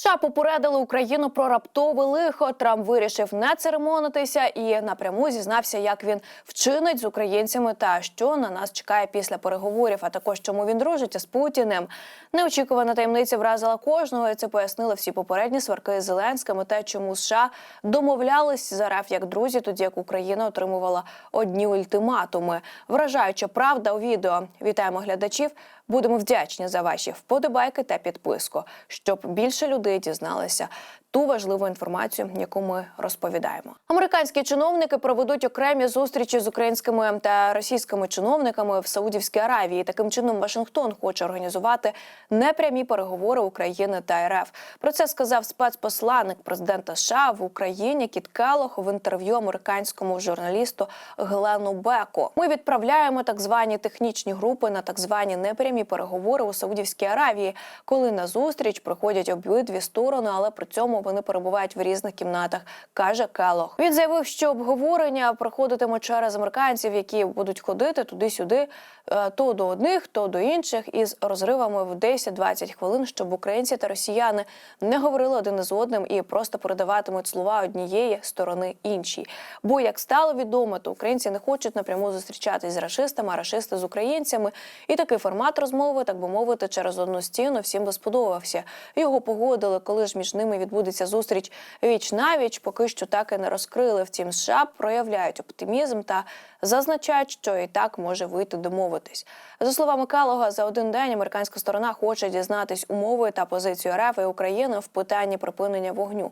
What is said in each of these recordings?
США попередили Україну про раптове лихо. Трамп вирішив не церемонитися і напряму зізнався, як він вчинить з українцями та що на нас чекає після переговорів, а також чому він дружить із Путіним. Неочікувана таємниця вразила кожного. і Це пояснили всі попередні сварки з Зеленським те, чому США домовлялись з РФ як друзі, тоді як Україна отримувала одні ультиматуми. Вражаюча правда у відео. Вітаємо глядачів. Будемо вдячні за ваші вподобайки та підписку, щоб більше людей дізналися ту важливу інформацію, яку ми розповідаємо. Американські чиновники проведуть окремі зустрічі з українськими та російськими чиновниками в Саудівській Аравії. Таким чином, Вашингтон хоче організувати непрямі переговори України та РФ. Про це сказав спецпосланник президента США в Україні Кіт Келлог в інтерв'ю американському журналісту Глену Беку. Ми відправляємо так звані технічні групи на так звані непрямі переговори у Саудівській Аравії, коли на зустріч приходять обидві сторони, але при цьому вони перебувають в різних кімнатах, каже Келлог. Він заявив, що обговорення проходитиме через американців, які будуть ходити туди-сюди, е, то до одних, то до інших, із розривами в 10-20 хвилин, щоб українці та росіяни не говорили один із одним і просто передаватимуть слова однієї сторони іншій. Бо як стало відомо, то українці не хочуть напряму зустрічатись з рашистами, а рашисти з українцями. І такий формат розмови, так би мовити, через одну стіну всім би сподобався. Його погодили, коли ж між ними відбудеться зустріч віч навіч. Поки що так і не розкрили. Втім, США проявляють оптимізм та зазначають, що і так може вийти домовитись. За словами Калога, за один день американська сторона хоче дізнатись умови та позицію РФ і України в питанні припинення вогню.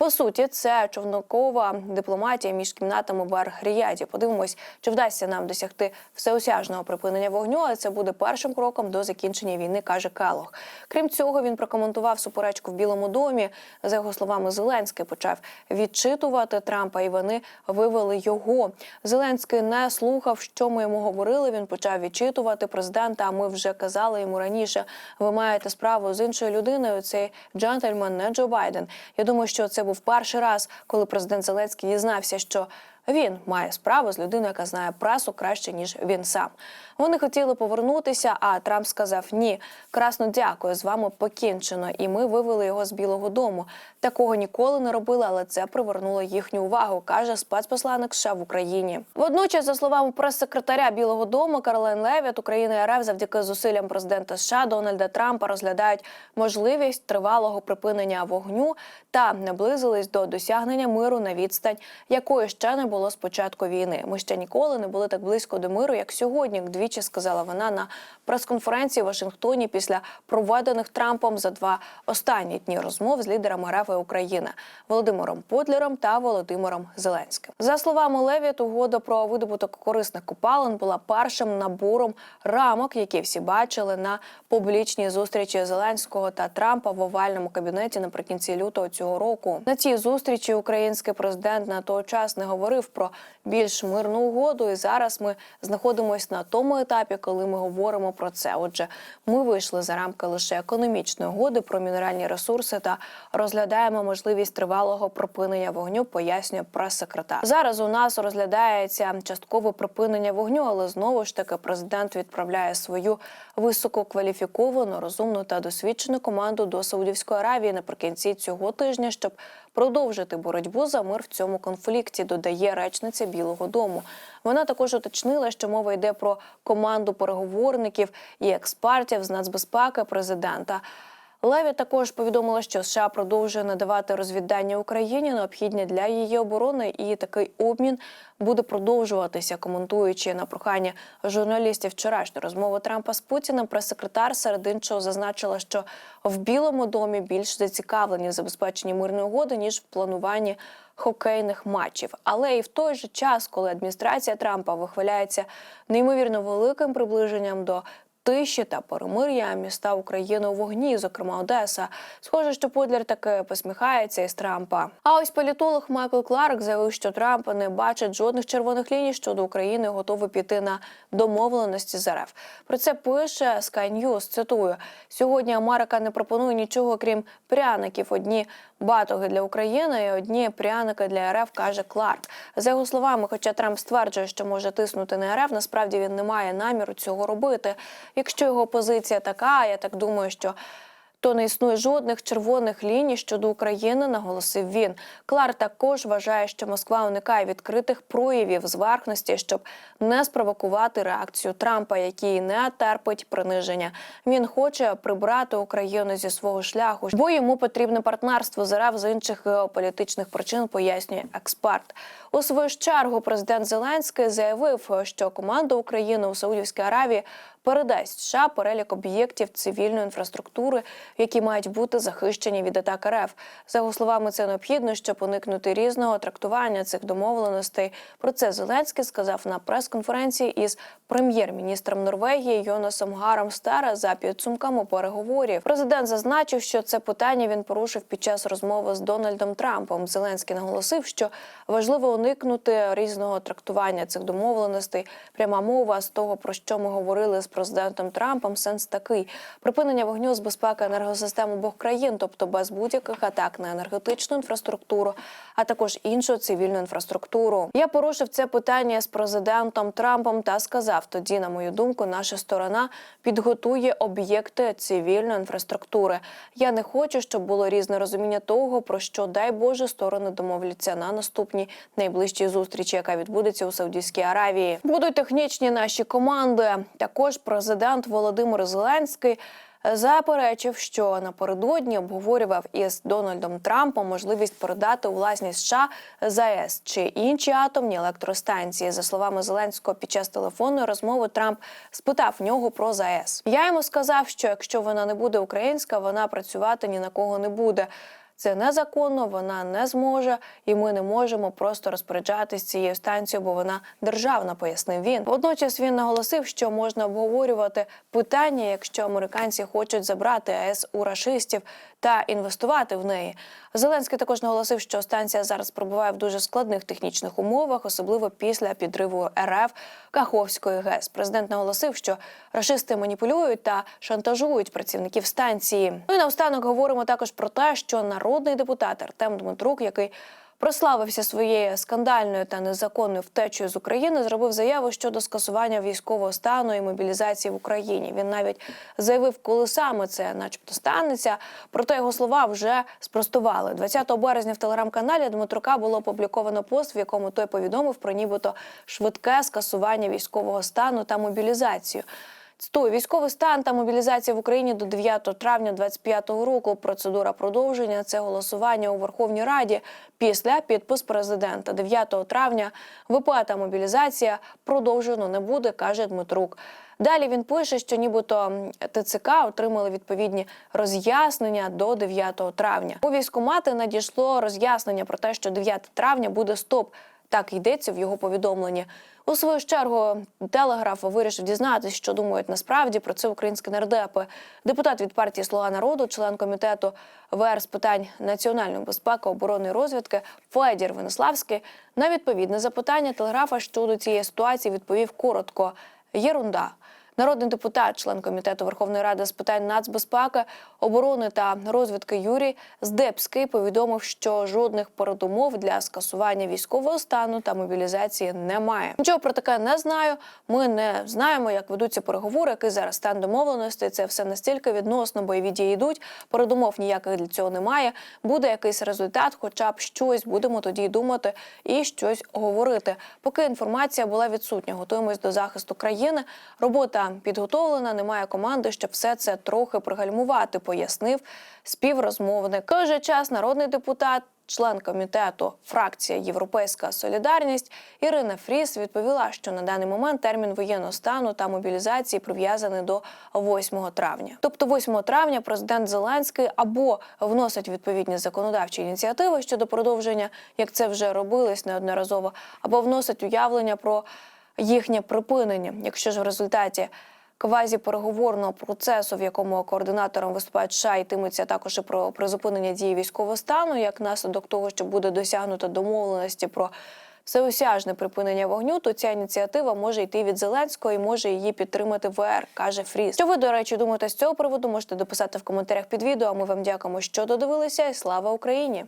По суті, це човнокова дипломатія між кімнатами в Ар-Ріяді. Подивимось, чи вдасться нам досягти всеосяжного припинення вогню. Але це буде першим кроком до закінчення війни, каже Келох. Крім цього, він прокоментував суперечку в Білому домі. За його словами, Зеленський почав відчитувати Трампа, і вони вивели його. Зеленський не слухав, що ми йому говорили. Він почав відчитувати президента. А ми вже казали йому раніше. Ви маєте справу з іншою людиною. Цей джентльмен не Джо Байден. Я думаю, що це був перший раз, коли президент Зеленський дізнався, що він має справу з людиною, яка знає прасу краще ніж він сам. Вони хотіли повернутися, а Трамп сказав: Ні, красно дякую, з вами покінчено. І ми вивели його з Білого Дому. Такого ніколи не робили, але це привернуло їхню увагу, каже спецпосланник США в Україні. Водночас, за словами прес-секретаря Білого Дому Каролайн Левіт, Україна і РФ завдяки зусиллям президента США Дональда Трампа розглядають можливість тривалого припинення вогню та наблизились до досягнення миру на відстань, якої ще не було з початку війни. Ми ще ніколи не були так близько до миру, як сьогодні. Двічі сказала вона на прес-конференції в Вашингтоні після проведених Трампом за два останні дні розмов з лідерами РФ і України Володимиром Подлером та Володимиром Зеленським. За словами Левіт, угода про видобуток корисних копалин була першим набором рамок, які всі бачили на публічній зустрічі Зеленського та Трампа в овальному кабінеті наприкінці лютого цього року. На цій зустрічі український президент на той час не говорив про більш мирну угоду, і зараз ми знаходимося на тому етапі, коли ми говоримо про це. Отже, ми вийшли за рамки лише економічної угоди про мінеральні ресурси та розглядаємо можливість тривалого припинення вогню. Пояснює прес-секретар. Зараз у нас розглядається часткове припинення вогню, але знову ж таки президент відправляє свою висококваліфіковану, розумну та досвідчену команду до Саудівської Аравії наприкінці цього тижня, щоб продовжити боротьбу за мир в цьому конфлікті. Додає речниця Білого Дому. Вона також уточнила, що мова йде про команду переговорників і експертів з нацбезпеки президента. Леві також повідомила, що США продовжує надавати розвіддання Україні необхідні для її оборони, і такий обмін буде продовжуватися. Коментуючи на прохання журналістів вчорашню розмову Трампа з Путіним, прес-секретар серед іншого зазначила, що в Білому домі більш зацікавлені в забезпеченні мирної угоди ніж в плануванні хокейних матчів. Але і в той же час, коли адміністрація Трампа вихваляється неймовірно великим приближенням до тиші та перемир'я міста України у вогні, зокрема Одеса. Схоже, що Подлер таки посміхається із Трампа. А ось політолог Майкл Кларк заявив, що Трамп не бачить жодних червоних ліній щодо України, готовий піти на домовленості з РФ. Про це пише Sky News, Цитую: сьогодні Америка не пропонує нічого крім пряників. Одні батоги для України і одні пряники для РФ, каже Кларк. За його словами, хоча Трамп стверджує, що може тиснути на РФ, насправді він не має наміру цього робити. Якщо його позиція така, я так думаю, що То не існує жодних червоних ліній щодо України, наголосив він. Клар також вважає, що Москва уникає відкритих проявів зверхності, щоб не спровокувати реакцію Трампа, який не терпить приниження. Він хоче прибрати Україну зі свого шляху, бо йому потрібне партнерство з РФ з інших геополітичних причин, пояснює експерт. У свою чергу президент Зеленський заявив, що команда України у Саудівській Аравії передасть США перелік об'єктів цивільної інфраструктури, які мають бути захищені від атак РФ. За його словами, це необхідно, щоб уникнути різного трактування цих домовленостей. Про це Зеленський сказав на прес-конференції із прем'єр-міністром Норвегії Йонасом Гаром Стара за підсумками переговорів. Президент зазначив, що це питання він порушив під час розмови з Дональдом Трампом. Зеленський наголосив, що важливо уникнути різного трактування цих домовленостей. Пряма мова з того, про що ми говорили з президентом Трампом, сенс такий: припинення вогню з безпеки енергосистем обох країн, тобто без будь-яких атак на енергетичну інфраструктуру, а також іншу цивільну інфраструктуру. Я порушив це питання з президентом Трампом та сказав: тоді, на мою думку, наша сторона підготує об'єкти цивільної інфраструктури. Я не хочу, щоб було різне розуміння того, про що дай Боже сторони домовляться на наступній найближчій зустрічі, яка відбудеться у Саудівській Аравії. Будуть технічні наші команди. Також президент Володимир Зеленський. Заперечив, що напередодні обговорював із Дональдом Трампом можливість передати у власність США ЗАЕС чи інші атомні електростанції. За словами Зеленського, під час телефонної розмови Трамп спитав нього про ЗАЕС. Я йому сказав, що якщо вона не буде українська, вона працювати ні на кого не буде. Це незаконно, вона не зможе, і ми не можемо просто розпоряджатись цією станцією, бо вона державна, пояснив він. Водночас він наголосив, що можна обговорювати питання, якщо американці хочуть забрати АЕС у рашистів та інвестувати в неї. Зеленський також наголосив, що станція зараз перебуває в дуже складних технічних умовах, особливо після підриву РФ Каховської ГЕС. Президент наголосив, що рашисти маніпулюють та шантажують працівників станції. Ну і наостанок говоримо також про те, що народний депутат Артем Дмитрук, який прославився своєю скандальною та незаконною втечею з України, зробив заяву щодо скасування військового стану і мобілізації в Україні. Він навіть заявив, коли саме це, начебто, станеться. Проте його слова вже спростували. 20 березня в телеграм-каналі Дмитрука було опубліковано пост, в якому той повідомив про нібито швидке скасування військового стану та мобілізацію. Цитую, військовий стан та мобілізація в Україні до 9 травня 2025 року. Процедура продовження це голосування у Верховній Раді після підпис президента. 9 травня виплата мобілізація продовжено не буде, каже Дмитрук. Далі він пише, що нібито ТЦК отримали відповідні роз'яснення до 9 травня. У військкомати надійшло роз'яснення про те, що 9 травня буде стоп. Так йдеться в його повідомленні. У свою чергу телеграф вирішив дізнатися, що думають насправді про це українські нардепи. Депутат від партії Слуга народу, член комітету ВР з питань національної безпеки, оборони і розвідки Федір Венеславський на відповідне запитання телеграфа щодо цієї ситуації відповів коротко: єрунда. Народний депутат, член комітету Верховної Ради з питань нацбезпеки, оборони та розвідки Юрій Здебський повідомив, що жодних передумов для скасування військового стану та мобілізації немає. Нічого про таке не знаю. Ми не знаємо, як ведуться переговори, який зараз стан домовленості. Це все настільки відносно бойові дії йдуть. Передумов ніяких для цього немає. Буде якийсь результат, хоча б щось будемо тоді думати і щось говорити. Поки інформація була відсутня, готуємось до захисту країни. Робота підготовлена, немає команди, щоб все це трохи пригальмувати, пояснив співрозмовник. Той же час народний депутат. Член комітету фракція Європейська Солідарність Ірина Фріс відповіла, що на даний момент термін воєнного стану та мобілізації прив'язаний до 8 травня. Тобто, 8 травня президент Зеленський або вносить відповідні законодавчі ініціативи щодо продовження, як це вже робилось неодноразово, або вносить уявлення про їхнє припинення, якщо ж в результаті квазіпереговорного процесу, в якому координатором виступають США, йтиметься також і про призупинення дії військового стану, як наслідок того, що буде досягнуто домовленості про всеосяжне припинення вогню, то ця ініціатива може йти від Зеленського і може її підтримати ВР, каже Фріс. Що ви, до речі, думаєте з цього приводу? Можете дописати в коментарях під відео. А ми вам дякуємо, що додивилися, і слава Україні!